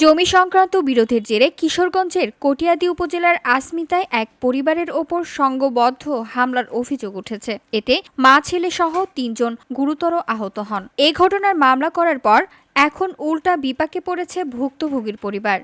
জমি সংক্রান্ত বিরোধের জেরে কিশোরগঞ্জের কটিয়াদি উপজেলার আসমিতায় এক পরিবারের ওপর সংঘবদ্ধ হামলার অভিযোগ উঠেছে। এতে মা, ছেলে সহ তিনজন গুরুতর আহত হন। এ ঘটনার মামলা করার পর এখন উল্টা বিপাকে পড়েছে ভুক্তভোগীর পরিবার।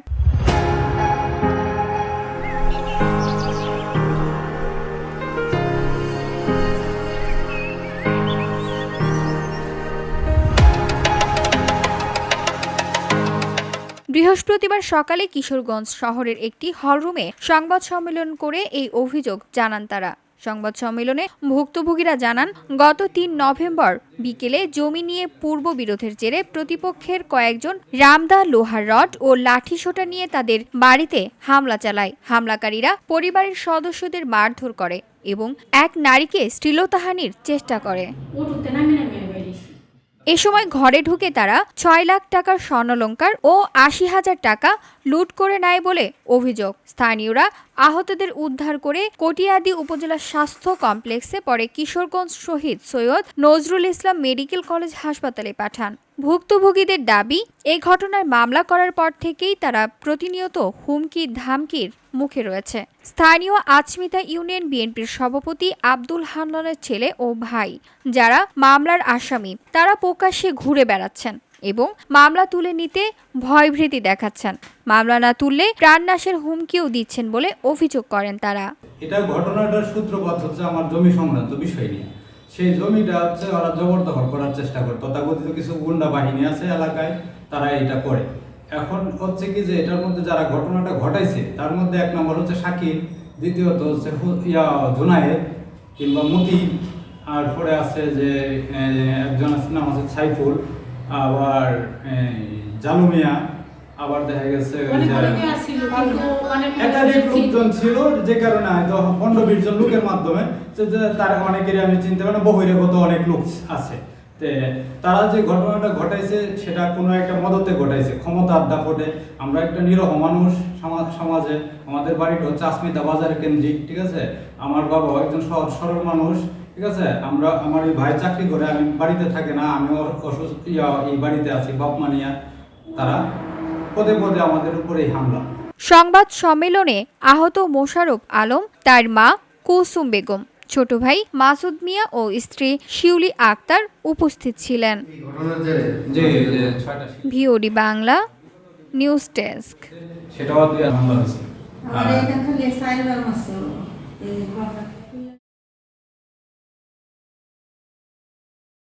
বৃহস্পতিবার সকালে কিশোরগঞ্জ শহরের একটি হলরুমে সংবাদ সম্মেলন করে এই অভিযোগ জানান তারা। সংবাদ সম্মেলনে ভুক্তভোগীরা জানান, গত তিন নভেম্বর বিকেলে জমি নিয়ে পূর্ব বিরোধের জেরে প্রতিপক্ষের কয়েকজন রামদা লোহার রড ও লাঠিসোঁটা নিয়ে তাদের বাড়িতে হামলা চালায়। হামলাকারীরা পরিবারের সদস্যদের মারধর করে এবং এক নারীকে শ্লীলতাহানির চেষ্টা করে উঠতে নামে নামে বেরিয়েছি এ সময় ঘরে ঢুকে তারা ছয় লাখ টাকার স্বর্ণলঙ্কার ও আশি হাজার টাকা লুট করে নেয় বলে অভিযোগ। স্থানীয়রা আহতদের উদ্ধার করে কটিয়াদি উপজেলা স্বাস্থ্য কমপ্লেক্সে পরে কিশোরগঞ্জ শহীদ সৈয়দ নজরুল ইসলাম মেডিকেল কলেজ হাসপাতালে পাঠান। ভুক্তভোগীদের দাবি এই ঘটনার মামলা করার পর থেকেই তারা প্রতিনিয়ত হুমকি ধামকির মুখে রয়েছে। স্থানীয় আচমিতা ইউনিয়ন বিএনপির সভাপতি আব্দুল হান্নানের ছেলে ও ভাই, যারা মামলার আসামি, তারা প্রকাশ্যে ঘুরে বেড়াচ্ছেন এবং মামলা তুলে নিতে ভয়ভীতি দেখাচ্ছেন। মামলা না তুললে প্রাণনাশের হুমকিও দিচ্ছেন বলে অভিযোগ করেন তারা। এটা ঘটনাটার সূত্রপাত হচ্ছে আমার জমি সংক্রান্ত বিষয় নিয়ে। সেই জমিটা হচ্ছে ওরা জবরদখল করার চেষ্টা করে। তথাকথিত কিছু গুন্ডা বাহিনী আছে এলাকায়, তারা এটা করে। এখন হচ্ছে কি যে এটার মধ্যে যারা ঘটনাটা ঘটাইছে, তার মধ্যে এক নম্বর হচ্ছে শাকিল, দ্বিতীয়ত হচ্ছে ইয়া, জুনায়েদ কিংবা মতি, আর পরে আছে যে একজন আছে, নাম আছে সাইফুল, আবার জালুমিয়া। আবার দেখা গেছে একাধিক লোকজন ছিল যে কারণে হয়তো পনেরো বিশ জন লোকের মাধ্যমে তার অনেকেরই আমি চিনতে পারি বহিরাগত অনেক লোক আছে। তারা যে ঘটনাটা ঘটাইছে সেটা কোনো একটা মদতে ঘটাইছে ক্ষমতার দাপটে আমরা একটা নিরহ মানুষ সমাজ সমাজে আমাদের বাড়িটা হচ্ছে আসমিতা বাজার কেন্দ্রিক ঠিক আছে? আমার বাবা একজন সহজ সরল মানুষ ঠিক আছে? আমরা আমার এই ভাই চাকরি করে আমি বাড়িতে থাকি না আমি অসুস্থ এই বাড়িতে আছি বাপ মানিয়া তারা পদে পদে আমাদের উপরে হামলা। সংবাদ সম্মেলনে আহত মোশারফ আলম তার মা কুসুম বেগম ছোট ভাই মাসুদ মিয়া ও স্ত্রী শিউলি আক্তার উপস্থিত ছিলেন। VOD Bangla news desk. সেটাও দুই হামলা হয়েছে।